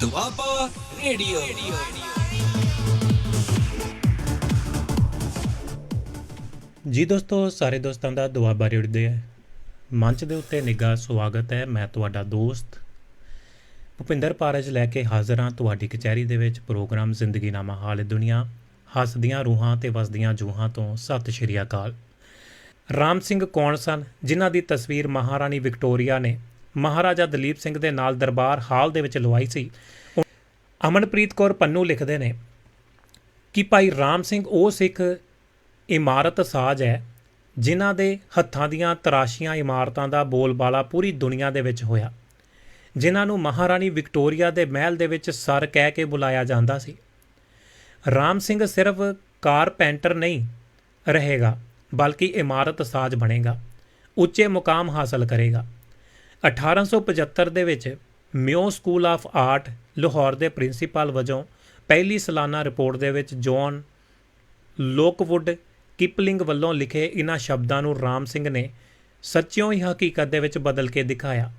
Doaba radio. ਜੀ ਦੋਸਤੋ, ਸਾਰੇ ਦੋਸਤਾਂ ਦਾ ਦੁਆਬਾ ਰੇਡੀਓ ਦੇ ਮੰਚ ਦੇ ਉੱਤੇ ਨਿੱਘਾ ਸਵਾਗਤ ਹੈ। ਮੈਂ ਤੁਹਾਡਾ ਦੋਸਤ ਭੁਪਿੰਦਰ ਪਾਰਜ ਲੈ ਕੇ ਹਾਜ਼ਰ ਹਾਂ ਤੁਹਾਡੀ ਕਚਹਿਰੀ ਦੇ ਵਿੱਚ ਪ੍ਰੋਗਰਾਮ ਜ਼ਿੰਦਗੀਨਾਮਾ ਹਾਲ ਦੁਨੀਆ, ਹੱਸਦੀਆਂ ਰੂਹਾਂ ਤੇ ਵਸਦੀਆਂ ਜੂਹਾਂ ਤੋਂ ਸਤਿ ਸ਼੍ਰੀ ਅਕਾਲ। ਰਾਮ ਸਿੰਘ ਕੌਣ ਸਨ? ਜਿਨ੍ਹਾਂ ਦੀ ਤਸਵੀਰ ਮਹਾਰਾਣੀ ਵਿਕਟੋਰੀਆ ਨੇ ਮਹਾਰਾਜਾ ਦਲੀਪ ਸਿੰਘ ਦੇ ਨਾਲ ਦਰਬਾਰ ਹਾਲ ਦੇ ਵਿੱਚ ਲਵਾਈ ਸੀ। ਅਮਨਪ੍ਰੀਤ ਕੌਰ ਪੰਨੂ ਲਿਖਦੇ ਨੇ ਕਿ ਭਾਈ ਰਾਮ ਸਿੰਘ ਉਹ ਸਿੱਖ ਇਮਾਰਤ ਸਾਜ਼ ਹੈ, ਜਿਨ੍ਹਾਂ ਦੇ ਹੱਥਾਂ ਦੀਆਂ ਤਰਾਸ਼ੀਆਂ ਇਮਾਰਤਾਂ ਦਾ ਬੋਲਬਾਲਾ ਪੂਰੀ ਦੁਨੀਆ ਦੇ ਵਿੱਚ ਹੋਇਆ, ਜਿਨ੍ਹਾਂ ਨੂੰ ਮਹਾਰਾਣੀ ਵਿਕਟੋਰੀਆ ਦੇ ਮਹਿਲ ਦੇ ਵਿੱਚ ਸਰ ਕਹਿ ਕੇ ਬੁਲਾਇਆ ਜਾਂਦਾ ਸੀ। ਰਾਮ ਸਿੰਘ ਸਿਰਫ ਕਾਰਪੈਂਟਰ ਨਹੀਂ ਰਹੇਗਾ, ਬਲਕਿ ਇਮਾਰਤ ਸਾਜ਼ ਬਣੇਗਾ, ਉੱਚੇ ਮੁਕਾਮ ਹਾਸਲ ਕਰੇਗਾ। 1875 ਦੇ ਵਿੱਚ Mayo school of art Lahore ਦੇ ਪ੍ਰਿੰਸੀਪਲ ਵਜੋਂ ਪਹਿਲੀ ਸਾਲਾਨਾ ਰਿਪੋਰਟ ਦੇ ਵਿੱਚ ਜੌਨ ਲੋਕਵੁੱਡ ਕਿਪਲਿੰਗ ਵੱਲੋਂ ਲਿਖੇ ਇਹਨਾਂ ਸ਼ਬਦਾਂ ਨੂੰ ਰਾਮ ਸਿੰਘ ਨੇ ਸੱਚਿਓ ਹੀ ਹਕੀਕਤ ਦੇ ਵਿੱਚ ਬਦਲ ਕੇ ਦਿਖਾਇਆ।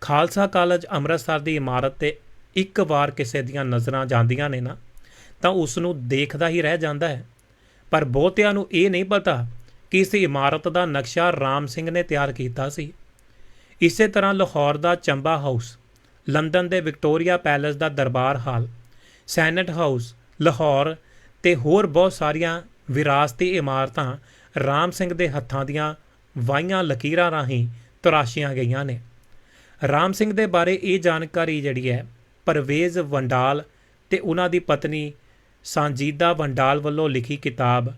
ਖਾਲਸਾ ਕਾਲਜ ਅੰਮ੍ਰਿਤਸਰ ਦੀ ਇਮਾਰਤ ਤੇ ਇੱਕ ਵਾਰ ਕਿਸੇ ਦੀਆਂ ਨਜ਼ਰਾਂ ਜਾਂਦੀਆਂ ਨੇ ਨਾ, ਤਾਂ ਉਸ ਨੂੰ ਦੇਖਦਾ ਹੀ ਰਹਿ ਜਾਂਦਾ ਹੈ। ਪਰ ਬਹੁਤਿਆਂ ਨੂੰ ਇਹ ਨਹੀਂ ਪਤਾ ਕਿ ਇਸ ਇਮਾਰਤ ਦਾ ਨਕਸ਼ਾ ਰਾਮ ਸਿੰਘ ਨੇ ਤਿਆਰ ਕੀਤਾ ਸੀ। ਇਸੇ ਤਰ੍ਹਾਂ ਲਾਹੌਰ ਦਾ ਚੰਬਾ ਹਾਊਸ, ਲੰਡਨ ਦੇ ਵਿਕਟੋਰੀਆ ਪੈਲੇਸ ਦਾ Darbar hall, senate house, Lahore ਤੇ ਹੋਰ ਬਹੁਤ ਸਾਰੀਆਂ ਵਿਰਾਸਤੀ ਇਮਾਰਤਾਂ ਰਾਮ ਸਿੰਘ ਦੇ ਹੱਥਾਂ ਦੀਆਂ ਵਾਹੀਆਂ ਲਕੀਰਾਂ ਰਾਹੀਂ ਤਰਾਸ਼ੀਆਂ ਗਈਆਂ ਨੇ। ਰਾਮ ਸਿੰਘ ਦੇ ਬਾਰੇ ਇਹ ਜਾਣਕਾਰੀ ਜਿਹੜੀ ਹੈ, ਪਰਵੇਜ਼ ਵੰਡਾਲ ਤੇ ਉਹਨਾਂ ਦੀ ਪਤਨੀ ਸਾਂਜੀਦਾ ਵੰਡਾਲ ਵੱਲੋਂ ਲਿਖੀ ਕਿਤਾਬ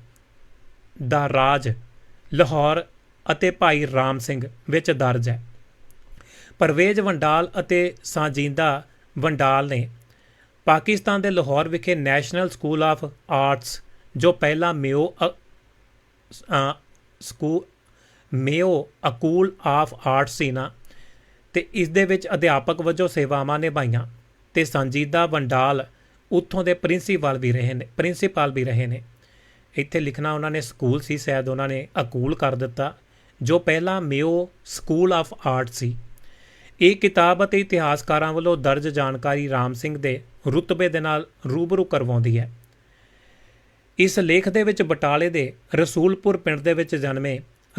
ਦਾ ਰਾਜ ਲਾਹੌਰ ਅਤੇ ਭਾਈ ਰਾਮ ਸਿੰਘ ਵਿੱਚ ਦਰਜ ਹੈ। ਪਰਵੇਜ਼ ਵੰਡਾਲ ਅਤੇ ਸਾਂਜੀਦਾ ਵੰਡਾਲ ਨੇ ਪਾਕਿਸਤਾਨ ਦੇ ਲਾਹੌਰ ਵਿਖੇ ਨੈਸ਼ਨਲ ਸਕੂਲ ਆਫ ਆਰਟਸ, ਜੋ ਪਹਿਲਾਂ Mayo school Mayo school of arts ਸੀ ਨਾ, ਤੇ ਇਸ ਦੇ ਵਿੱਚ ਅਧਿਆਪਕ ਵਜੋਂ ਸੇਵਾਵਾਂ ਨਿਭਾਈਆਂ ਤੇ ਸੰਜੀਦਾ ਵੰਡਾਲ ਉੱਥੋਂ ਦੇ ਪ੍ਰਿੰਸੀਪਲ ਵੀ ਰਹੇ ਨੇ, ਪ੍ਰਿੰਸੀਪਲ ਵੀ ਰਹੇ ਨੇ। ਇੱਥੇ ਲਿਖਣਾ ਉਹਨਾਂ ਨੇ ਸਕੂਲ ਸੀ, ਸ਼ਾਇਦ ਉਹਨਾਂ ਨੇ ਅਕੂਲ ਕਰ ਦਿੱਤਾ, ਜੋ ਪਹਿਲਾਂ ਮੇਓ ਸਕੂਲ ਆਫ ਆਰਟ ਸੀ। ਇਹ ਕਿਤਾਬ ਅਤੇ ਇਤਿਹਾਸਕਾਰਾਂ ਵੱਲੋਂ ਦਰਜ ਜਾਣਕਾਰੀ ਰਾਮ ਸਿੰਘ ਦੇ ਰੁਤਬੇ ਦੇ ਨਾਲ ਰੂਬਰੂ ਕਰਵਾਉਂਦੀ ਹੈ। ਇਸ ਲੇਖ ਦੇ ਵਿੱਚ ਬਟਾਲੇ ਦੇ ਰਸੂਲਪੁਰ ਪਿੰਡ ਦੇ ਵਿੱਚ ਜਨਮੇ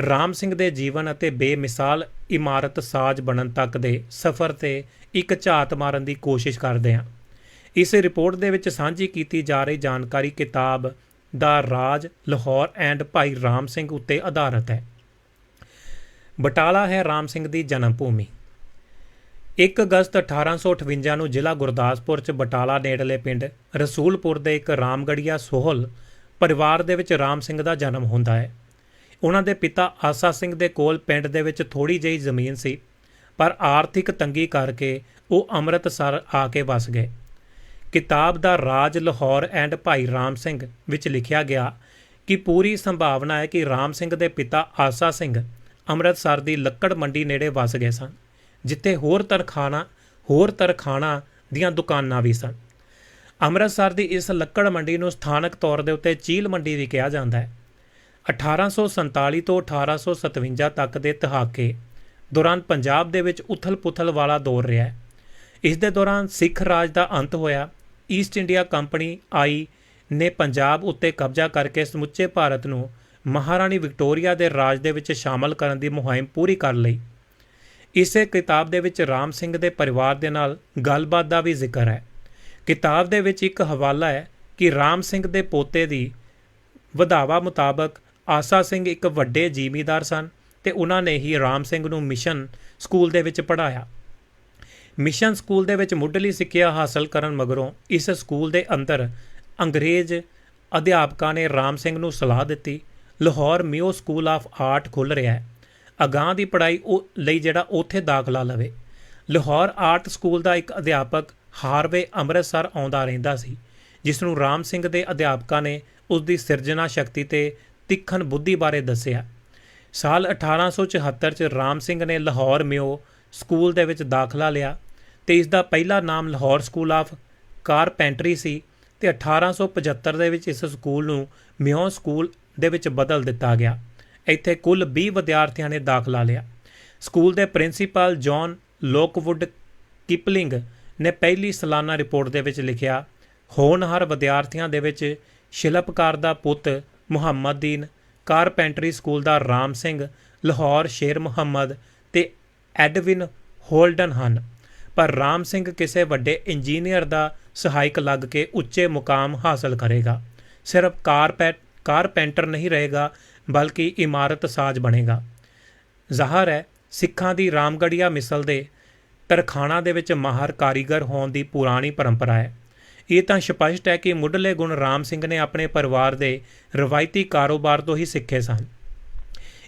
ਰਾਮ ਸਿੰਘ ਦੇ ਜੀਵਨ ਅਤੇ ਬੇਮਿਸਾਲ ਇਮਾਰਤ ਸਾਜ਼ ਬਣਨ ਤੱਕ ਦੇ ਸਫ਼ਰ ਤੇ ਇੱਕ ਝਾਤ ਮਾਰਨ ਦੀ ਕੋਸ਼ਿਸ਼ ਕਰਦੇ ਹਾਂ। ਇਸ ਰਿਪੋਰਟ ਦੇ ਵਿੱਚ ਸਾਂਝੀ ਕੀਤੀ ਜਾ ਰਹੀ ਜਾਣਕਾਰੀ ਕਿਤਾਬ ਦਾ ਰਾਜ ਲਾਹੌਰ ਐਂਡ ਭਾਈ ਰਾਮ ਸਿੰਘ ਉੱਤੇ ਆਧਾਰਿਤ ਹੈ। ਬਟਾਲਾ ਹੈ ਰਾਮ ਸਿੰਘ ਦੀ ਜਨਮ ਭੂਮੀ 1 ਅਗਸਤ 1858 ਨੂੰ ਜ਼ਿਲ੍ਹਾ ਗੁਰਦਾਸਪੁਰ ਚ ਬਟਾਲਾ ਨੇੜਲੇ ਪਿੰਡ ਰਸੂਲਪੁਰ ਦੇ ਇੱਕ ਰਾਮਗੜੀਆ ਸੋਹਲ ਪਰਿਵਾਰ ਦੇ ਵਿੱਚ ਰਾਮ ਸਿੰਘ ਦਾ ਜਨਮ ਹੁੰਦਾ ਹੈ। ਉਹਨਾਂ ਦੇ ਪਿਤਾ ਆਸਾ ਸਿੰਘ ਦੇ ਕੋਲ ਪਿੰਡ ਦੇ ਵਿੱਚ ਥੋੜੀ ਜਿਹੀ ਜ਼ਮੀਨ ਸੀ, ਪਰ ਆਰਥਿਕ ਤੰਗੀ ਕਰਕੇ ਉਹ ਅੰਮ੍ਰਿਤਸਰ ਆ ਕੇ ਵਸ ਗਏ। ਕਿਤਾਬ ਦਾ ਰਾਜ ਲਾਹੌਰ ਐਂਡ ਭਾਈ ਰਾਮ ਸਿੰਘ ਵਿੱਚ ਲਿਖਿਆ ਗਿਆ ਕਿ ਪੂਰੀ ਸੰਭਾਵਨਾ ਹੈ ਕਿ ਰਾਮ ਸਿੰਘ ਦੇ ਪਿਤਾ ਆਸਾ ਸਿੰਘ ਅੰਮ੍ਰਿਤਸਰ ਦੀ ਲੱਕੜ ਮੰਡੀ ਨੇੜੇ ਵਸ ਗਏ ਸਨ। ਜਿੱਥੇ ਹੋਰ ਤਰਖਾਨਾ ਹੋਰ ਤਰਖਾਨਾ ਦੀਆਂ ਦੁਕਾਨਾਂ ਵੀ ਸਨ। ਅੰਮ੍ਰਿਤਸਰ ਦੀ ਇਸ ਲੱਕੜ ਮੰਡੀ ਨੂੰ ਸਥਾਨਕ ਤੌਰ ਦੇ ਉੱਤੇ ਚੀਲ ਮੰਡੀ ਵੀ ਕਿਹਾ ਜਾਂਦਾ ਹੈ। 1847 ਤੋਂ 1857 ਤੱਕ ਦੇ ਦਹਾਕੇ ਦੌਰਾਨ ਪੰਜਾਬ ਦੇ ਵਿੱਚ ਉਥਲ-ਪੁਥਲ ਵਾਲਾ ਦੌਰ ਰਿਹਾ ਹੈ। ਇਸ ਦੇ ਦੌਰਾਨ ਸਿੱਖ ਰਾਜ ਦਾ ਅੰਤ ਹੋਇਆ। ਈਸਟ ਇੰਡੀਆ ਕੰਪਨੀ ਆਈ ਨੇ ਪੰਜਾਬ ਉੱਤੇ ਕਬਜ਼ਾ ਕਰਕੇ ਸਮੁੱਚੇ ਭਾਰਤ ਨੂੰ ਮਹਾਰਾਣੀ ਵਿਕਟੋਰੀਆ ਦੇ ਰਾਜ ਦੇ ਵਿੱਚ ਸ਼ਾਮਲ ਕਰਨ ਦੀ ਮੁਹਿੰਮ ਪੂਰੀ ਕਰ ਲਈ। ਇਸੇ ਕਿਤਾਬ ਦੇ ਵਿੱਚ ਰਾਮ ਸਿੰਘ ਦੇ ਪਰਿਵਾਰ ਦੇ ਨਾਲ ਗੱਲਬਾਤ ਦਾ ਵੀ ਜ਼ਿਕਰ ਹੈ। ਕਿਤਾਬ ਦੇ ਵਿੱਚ ਇੱਕ ਹਵਾਲਾ ਹੈ ਕਿ ਰਾਮ ਸਿੰਘ ਦੇ ਪੋਤੇ ਦੀ ਵਧਾਵਾ ਮੁਤਾਬਕ ਆਸਾ ਸਿੰਘ ਇੱਕ ਵੱਡੇ ਜਿਮੀਦਾਰ ਸਨ ਤੇ ਉਹਨਾਂ ਨੇ ਹੀ ਰਾਮ ਸਿੰਘ ਨੂੰ ਮਿਸ਼ਨ ਸਕੂਲ ਦੇ ਵਿੱਚ ਪੜ੍ਹਾਇਆ। ਮਿਸ਼ਨ ਸਕੂਲ ਦੇ ਵਿੱਚ ਮੁੱਢਲੀ ਸਿੱਖਿਆ ਹਾਸਲ ਕਰਨ ਮਗਰੋਂ ਇਸ ਸਕੂਲ ਦੇ ਅੰਦਰ ਅੰਗਰੇਜ਼ ਅਧਿਆਪਕਾਂ ਨੇ ਰਾਮ ਸਿੰਘ ਨੂੰ ਸਲਾਹ ਦਿੱਤੀ, Lahore Mayo school of art ਖੁੱਲ ਰਿਹਾ ਹੈ। ਅਗਾਹ ਦੀ ਪੜ੍ਹਾਈ ਉਹ ਲਈ ਜਿਹੜਾ ਉੱਥੇ ਦਾਖਲਾ ਲਵੇ। ਲਾਹੌਰ ਆਰਟ ਸਕੂਲ ਦਾ ਇੱਕ ਅਧਿਆਪਕ ਹਾਰਵੇ ਅੰਮ੍ਰਿਤਸਰ ਆਉਂਦਾ ਰਹਿੰਦਾ ਸੀ ਜਿਸ ਨੂੰ ਰਾਮ ਸਿੰਘ ਦੇ ਅਧਿਆਪਕਾਂ ਨੇ ਉਸ ਦੀ ਸਿਰਜਣਾ ਸ਼ਕਤੀ ਤੇ ਤਿੱਖਣ ਬੁੱਧੀ ਬਾਰੇ ਦੱਸਿਆ। ਸਾਲ 1874 ਚ ਰਾਮ ਸਿੰਘ ਨੇ ਲਾਹੌਰ ਮਿਓ ਸਕੂਲ ਦੇ ਵਿੱਚ ਦਾਖਲਾ ਲਿਆ ਤੇ ਇਸ ਦਾ ਪਹਿਲਾ ਨਾਮ ਲਾਹੌਰ ਸਕੂਲ ਆਫ ਕਾਰਪੈਂਟਰੀ ਸੀ ਤੇ 1875 ਦੇ ਵਿੱਚ ਇਸ ਸਕੂਲ ਨੂੰ ਮਿਓ ਸਕੂਲ ਦੇ ਵਿੱਚ ਬਦਲ ਦਿੱਤਾ ਗਿਆ। ਇੱਥੇ ਕੁੱਲ 20 ਵਿਦਿਆਰਥੀਆਂ ਨੇ ਦਾਖਲਾ ਲਿਆ। ਸਕੂਲ ਦੇ ਪ੍ਰਿੰਸੀਪਲ ਜੌਨ ਲੋਕਵੁੱਡ ਕਿਪਲਿੰਗ ਨੇ ਪਹਿਲੀ ਸਾਲਾਨਾ ਰਿਪੋਰਟ ਦੇ ਵਿੱਚ ਲਿਖਿਆ ਹੋਣਹਾਰ ਵਿਦਿਆਰਥੀਆਂ ਦੇ ਵਿੱਚ ਸ਼ਿਲਪਕਾਰ ਦਾ ਪੁੱਤ ਮੁਹੰਮਦੀਨ ਕਾਰਪੈਂਟਰੀ ਸਕੂਲ ਦਾ ਰਾਮ ਸਿੰਘ, ਲਾਹੌਰ ਸ਼ੇਰ ਮੁਹੰਮਦ ਤੇ ਐਡਵਿਨ ਹੋਲਡਨ ਹਨ। ਪਰ ਰਾਮ ਸਿੰਘ ਕਿਸੇ ਵੱਡੇ ਇੰਜੀਨੀਅਰ ਦਾ ਸਹਾਇਕ ਲੱਗ ਕੇ ਉੱਚੇ ਮੁਕਾਮ ਹਾਸਲ ਕਰੇਗਾ। ਸਿਰਫ ਕਾਰਪੈਟ ਕਾਰਪੈਂਟਰ ਨਹੀਂ ਰਹੇਗਾ ਬਲਕਿ ਇਮਾਰਤ ਸਾਜ਼ ਬਣੇਗਾ। ਜ਼ਾਹਰ ਹੈ, ਸਿੱਖਾਂ ਦੀ ਰਾਮਗੜੀਆ ਮਿਸਲ ਦੇ ਤਰਖਾਣਾ ਦੇ ਵਿੱਚ ਮਾਹਰ ਕਾਰੀਗਰ ਹੋਣ ਦੀ ਪੁਰਾਣੀ ਪਰੰਪਰਾ ਹੈ। ਇਹ ਤਾਂ ਸਪਸ਼ਟ ਹੈ ਕਿ ਮੁੱਢਲੇ ਗੁਣ ਰਾਮ ਸਿੰਘ ਨੇ ਆਪਣੇ ਪਰਿਵਾਰ ਦੇ ਰਵਾਇਤੀ ਕਾਰੋਬਾਰ ਤੋਂ ਹੀ ਸਿੱਖੇ ਸਨ।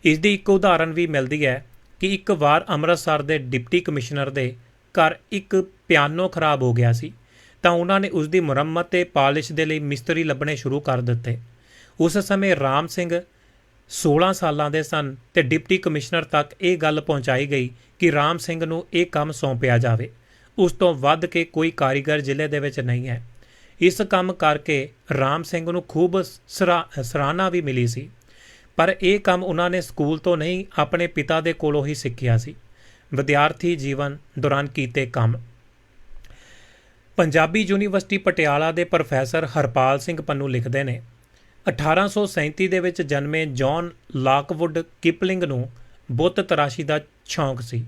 ਇਸ ਦੀ ਇੱਕ ਉਦਾਹਰਨ ਵੀ ਮਿਲਦੀ ਹੈ ਕਿ ਇੱਕ ਵਾਰ ਅੰਮ੍ਰਿਤਸਰ ਦੇ ਡਿਪਟੀ ਕਮਿਸ਼ਨਰ ਦੇ ਘਰ ਇੱਕ ਪਿਆਨੋ ਖਰਾਬ ਹੋ ਗਿਆ ਸੀ, ਤਾਂ ਉਹਨਾਂ ਨੇ ਉਸ ਦੀ ਮੁਰੰਮਤ ਤੇ ਪਾਲਿਸ਼ ਦੇ ਲਈ ਮਿਸਤਰੀ ਲੱਭਣੇ ਸ਼ੁਰੂ ਕਰ ਦਿੱਤੇ। ਉਸ ਸਮੇਂ ਰਾਮ ਸਿੰਘ 16 ਸਾਲਾਂ ਦੇ ਸਨ ਤੇ ਡਿਪਟੀ ਕਮਿਸ਼ਨਰ ਤੱਕ ਇਹ ਗੱਲ ਪਹੁੰਚਾਈ ਗਈ ਕਿ ਰਾਮ ਸਿੰਘ ਨੂੰ ਇਹ ਕੰਮ ਸੌਂਪਿਆ ਜਾਵੇ। ਉਸ ਤੋਂ ਵੱਧ ਕੇ ਕੋਈ ਕਾਰੀਗਰ ਜ਼ਿਲ੍ਹੇ ਦੇ ਵਿੱਚ ਨਹੀਂ ਹੈ। ਇਸ ਕੰਮ ਕਰਕੇ ਰਾਮ ਸਿੰਘ ਨੂੰ ਖੂਬ ਸਰਾ- ਸਰਾਹਨਾ ਵੀ ਮਿਲੀ ਸੀ। ਪਰ ਇਹ ਕੰਮ ਉਹਨਾਂ ਨੇ ਸਕੂਲ ਤੋਂ ਨਹੀਂ, ਆਪਣੇ ਪਿਤਾ ਦੇ ਕੋਲੋਂ ਹੀ ਸਿੱਖਿਆ ਸੀ। ਵਿਦਿਆਰਥੀ ਜੀਵਨ ਦੌਰਾਨ ਕੀਤੇ ਕੰਮ। ਪੰਜਾਬੀ ਯੂਨੀਵਰਸਿਟੀ ਪਟਿਆਲਾ ਦੇ ਪ੍ਰੋਫੈਸਰ ਹਰਪਾਲ ਸਿੰਘ ਪੰਨੂ ਲਿਖਦੇ ਨੇ 1837 ਦੇ ਵਿੱਚ ਜਨਮੇ ਜੌਨ ਲਾਕਵੁੱਡ ਕਿਪਲਿੰਗ ਨੂੰ ਬੁੱਤ ਤਰਾਸ਼ੀ ਦਾ ਸ਼ੌਂਕ ਸੀ।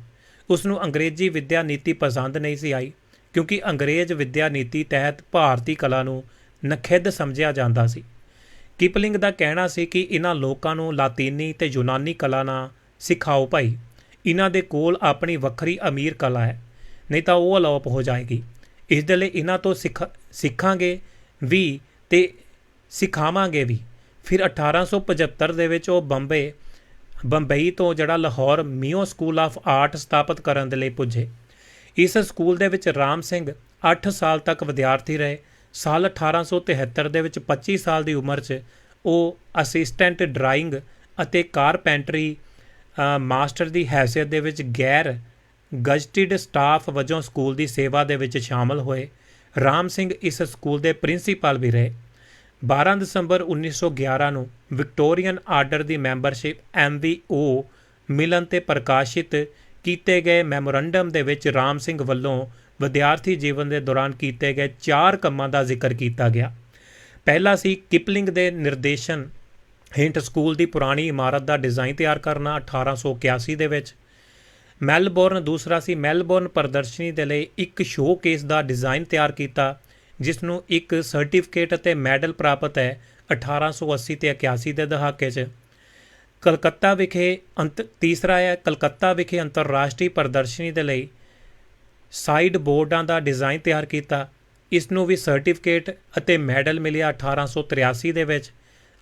ਉਸ ਨੂੰ ਅੰਗਰੇਜ਼ੀ ਵਿਦਿਆ ਨੀਤੀ ਪਸੰਦ ਨਹੀਂ ਸੀ ਆਈ, ਕਿਉਂਕਿ ਅੰਗਰੇਜ਼ ਵਿਦਿਆ ਨੀਤੀ ਤਹਿਤ ਭਾਰਤੀ ਕਲਾ ਨੂੰ ਨਖਿੱਧ ਸਮਝਿਆ ਜਾਂਦਾ ਸੀ। ਕਿਪਲਿੰਗ ਦਾ ਕਹਿਣਾ ਸੀ ਕਿ ਇਹਨਾਂ ਲੋਕਾਂ ਨੂੰ ਲਾਤੀਨੀ ਤੇ ਯੂਨਾਨੀ ਕਲਾ ਨਾ ਸਿਖਾਓ ਭਾਈ ਇਹਨਾਂ ਦੇ ਕੋਲ ਆਪਣੀ ਵੱਖਰੀ ਅਮੀਰ ਕਲਾ ਹੈ, ਨਹੀਂ ਤਾਂ ਉਹ ਅਲੋਪ ਹੋ ਜਾਏਗੀ। ਇਸ ਦੇ ਲਈ ਇਹਨਾਂ ਤੋਂ ਸਿੱਖ, ਸਿੱਖਾਂਗੇ ਵੀ ਤੇ ਸਿਖਾਵਾਂਗੇ ਵੀ। ਫਿਰ 1875 ਦੇ ਵਿੱਚ ਉਹ ਬੰਬੇ, ਬੰਬਈ ਤੋਂ ਜਿਹੜਾ Lahore Mayo school of art ਸਥਾਪਿਤ ਕਰਨ ਦੇ ਲਈ ਪੁੱਜੇ। ਇਸ ਸਕੂਲ ਦੇ ਵਿੱਚ ਰਾਮ ਸਿੰਘ 8 ਸਾਲ ਤੱਕ ਵਿਦਿਆਰਥੀ ਰਹੇ। ਸਾਲ 1873 ਦੇ ਵਿੱਚ 25 ਸਾਲ ਦੀ ਉਮਰ 'ਚ ਉਹ ਅਸਿਸਟੈਂਟ ਡਰਾਇੰਗ ਅਤੇ ਕਾਰਪੈਂਟਰੀ ਮਾਸਟਰ ਦੀ ਹੈਸੀਅਤ ਦੇ ਵਿੱਚ ਗੈਰ ਗਜ਼ਟਿਡ ਸਟਾਫ ਵਜੋਂ ਸਕੂਲ ਦੀ ਸੇਵਾ ਦੇ ਵਿੱਚ ਸ਼ਾਮਲ ਹੋਏ। ਰਾਮ ਸਿੰਘ ਇਸ ਸਕੂਲ ਦੇ ਪ੍ਰਿੰਸੀਪਲ ਵੀ ਰਹੇ। 12 ਦਸੰਬਰ 1911 ਨੂੰ ਵਿਕਟੋਰੀਅਨ ਆਰਡਰ ਦੀ ਮੈਂਬਰਸ਼ਿਪ ਐਮਵੀਓ ਮਿਲਨ ਤੇ ਪ੍ਰਕਾਸ਼ਿਤ ਕੀਤੇ ਗਏ ਮੈਮੋਰੰਡਮ ਦੇ ਵਿੱਚ ਰਾਮ ਸਿੰਘ ਵੱਲੋਂ ਵਿਦਿਆਰਥੀ ਜੀਵਨ ਦੇ ਦੌਰਾਨ ਕੀਤੇ ਗਏ ਚਾਰ ਕੰਮਾਂ ਦਾ ਜ਼ਿਕਰ ਕੀਤਾ ਗਿਆ। ਪਹਿਲਾ ਸੀ ਕਿਪਲਿੰਗ ਦੇ ਨਿਰਦੇਸ਼ਨ ਹਿੰਟ ਸਕੂਲ ਦੀ ਪੁਰਾਣੀ ਇਮਾਰਤ ਦਾ ਡਿਜ਼ਾਈਨ ਤਿਆਰ ਕਰਨਾ 1881 ਦੇ ਵਿੱਚ। ਮੈਲਬੌਰਨ, ਦੂਸਰਾ ਸੀ ਮੈਲਬੌਰਨ ਪ੍ਰਦਰਸ਼ਨੀ ਦੇ ਲਈ ਇੱਕ ਸ਼ੋਕੇਸ ਦਾ ਡਿਜ਼ਾਈਨ ਤਿਆਰ ਕੀਤਾ। ਜਿਸ ਨੂੰ ਇੱਕ ਸਰਟੀਫਿਕੇਟ ਅਤੇ ਮੈਡਲ ਪ੍ਰਾਪਤ ਹੈ 1880 ਤੇ 81 ਦੇ ਦਹਾਕੇ 'ਚ। ਕਲਕੱਤਾ ਵਿਖੇ ਅੰਤ, ਤੀਸਰਾ ਹੈ ਕਲਕੱਤਾ ਵਿਖੇ ਅੰਤਰਰਾਸ਼ਟਰੀ ਪ੍ਰਦਰਸ਼ਨੀ ਦੇ ਲਈ ਸਾਈਡ ਬੋਰਡਾਂ ਦਾ ਡਿਜ਼ਾਈਨ ਤਿਆਰ ਕੀਤਾ। ਇਸ ਨੂੰ ਵੀ ਸਰਟੀਫਿਕੇਟ ਅਤੇ ਮੈਡਲ ਮਿਲਿਆ 1883 ਦੇ ਵਿੱਚ।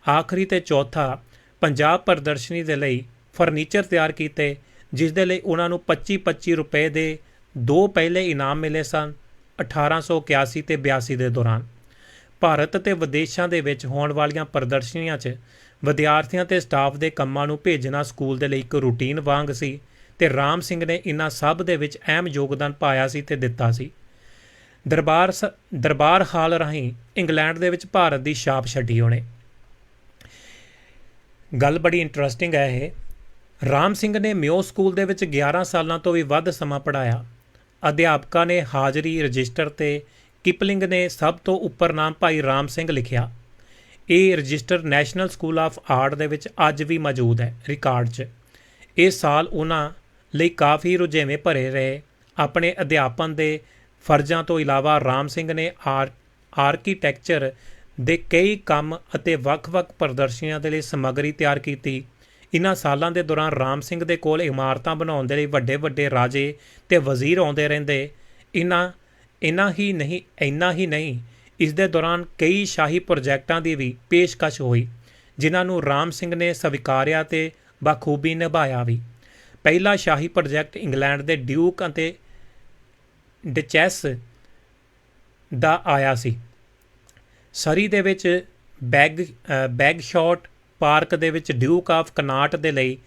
ਆਖਰੀ ਤੇ ਚੌਥਾ ਪੰਜਾਬ ਪ੍ਰਦਰਸ਼ਨੀ ਦੇ ਲਈ ਫਰਨੀਚਰ ਤਿਆਰ ਕੀਤੇ ਜਿਸ ਦੇ ਲਈ ਉਹਨਾਂ ਨੂੰ 25-25 ਰੁਪਏ ਦੇ ਦੋ ਪਹਿਲੇ ਇਨਾਮ ਮਿਲੇ ਸਨ। 1881 ਤੇ 82 ਦੇ ਦੌਰਾਨ ਭਾਰਤ ਅਤੇ ਵਿਦੇਸ਼ਾਂ ਦੇ ਵਿੱਚ ਹੋਣ ਵਾਲੀਆਂ ਪ੍ਰਦਰਸ਼ਨੀਆਂ 'ਚ ਵਿਦਿਆਰਥੀਆਂ ਤੇ ਸਟਾਫ ਦੇ ਕੰਮਾਂ ਨੂੰ ਭੇਜਣਾ ਸਕੂਲ ਦੇ ਲਈ ਇੱਕ ਰੂਟੀਨ ਵਾਂਗ ਸੀ ਤੇ ਰਾਮ ਸਿੰਘ ਨੇ ਇਨ੍ਹਾਂ ਸਭ ਦੇ ਵਿੱਚ ਅਹਿਮ ਯੋਗਦਾਨ ਪਾਇਆ ਸੀ ਤੇ ਦਿੱਤਾ ਸੀ। ਦਰਬਾਰ ਸ- ਦਰਬਾਰ ਹਾਲ ਰਾਹੀਂ ਇੰਗਲੈਂਡ ਦੇ ਵਿੱਚ ਭਾਰਤ ਦੀ ਛਾਪ ਛੱਡੀ ਉਹਨੇ। ਗੱਲ ਬੜੀ ਇੰਟਰਸਟਿੰਗ ਹੈ ਇਹ। ਰਾਮ ਸਿੰਘ ਨੇ ਮਿਓ ਸਕੂਲ ਦੇ ਵਿੱਚ 11 ਸਾਲਾਂ ਤੋਂ ਵੀ ਵੱਧ ਸਮਾਂ ਪੜਾਇਆ ਅਧਿਆਪਕਾਂ ਨੇ ਹਾਜ਼ਰੀ ਰਜਿਸਟਰ ਤੇ ਕਿਪਲਿੰਗ ਨੇ ਸਭ ਤੋਂ ਉੱਪਰ ਨਾਮ ਭਾਈ ਰਾਮ ਸਿੰਘ ਲਿਖਿਆ। ਇਹ register national school of art ਦੇ ਵਿੱਚ ਅੱਜ ਵੀ ਮੌਜੂਦ ਹੈ, ਰਿਕਾਰਡ 'ਚ। ਇਹ ਸਾਲ ਉਹਨਾਂ ਲਈ ਕਾਫੀ ਰੁਝੇਵੇਂ ਭਰੇ ਰਹੇ। ਆਪਣੇ ਅਧਿਆਪਨ ਦੇ ਫਰਜ਼ਾਂ ਤੋਂ ਇਲਾਵਾ ਰਾਮ ਸਿੰਘ ਨੇ ਆਰ, ਆਰਕੀਟੈਕਚਰ ਦੇ ਕਈ ਕੰਮ ਅਤੇ ਵੱਖ-ਵੱਖ ਪ੍ਰਦਰਸ਼ਨੀਆਂ ਦੇ ਲਈ ਸਮੱਗਰੀ ਤਿਆਰ ਕੀਤੀ। ਇਨ੍ਹਾਂ ਸਾਲਾਂ ਦੇ ਦੌਰਾਨ ਰਾਮ ਸਿੰਘ ਦੇ ਕੋਲ ਇਮਾਰਤਾਂ ਬਣਾਉਣ ਦੇ ਲਈ ਵੱਡੇ-ਵੱਡੇ ਰਾਜੇ ਤੇ ਵਜ਼ੀਰ ਆਉਂਦੇ ਰਹਿੰਦੇ। ਇਨ੍ਹਾਂ ਇਨ੍ਹਾਂ ਹੀ ਨਹੀਂ ਇੰਨਾ ਹੀ ਨਹੀਂ ਇਸ ਦੇ ਦੌਰਾਨ ਕਈ ਸ਼ਾਹੀ ਪ੍ਰੋਜੈਕਟਾਂ ਦੀ ਵੀ ਪੇਸ਼ਕਸ਼ ਹੋਈ ਜਿਨ੍ਹਾਂ ਨੂੰ ਰਾਮ ਸਿੰਘ ਨੇ ਸਵੀਕਾਰਿਆ ਤੇ ਬਾਖੂਬੀ ਨਿਭਾਇਆ ਵੀ। ਪਹਿਲਾ ਸ਼ਾਹੀ ਪ੍ਰੋਜੈਕਟ ਇੰਗਲੈਂਡ ਦੇ ਡਿਊਕ ਅਤੇ ਡਚੈਸ ਦਾ ਆਇਆ ਸੀ। ਸਰੀ ਦੇ ਵਿੱਚ ਬੈਗ ਅ, ਬੈਗ ਸ਼ਾਟ ਪਾਰਕ ਦੇ ਵਿੱਚ ਡਿਊਕ ਆਫ ਕਨਾਟ ਦੇ ਲਈ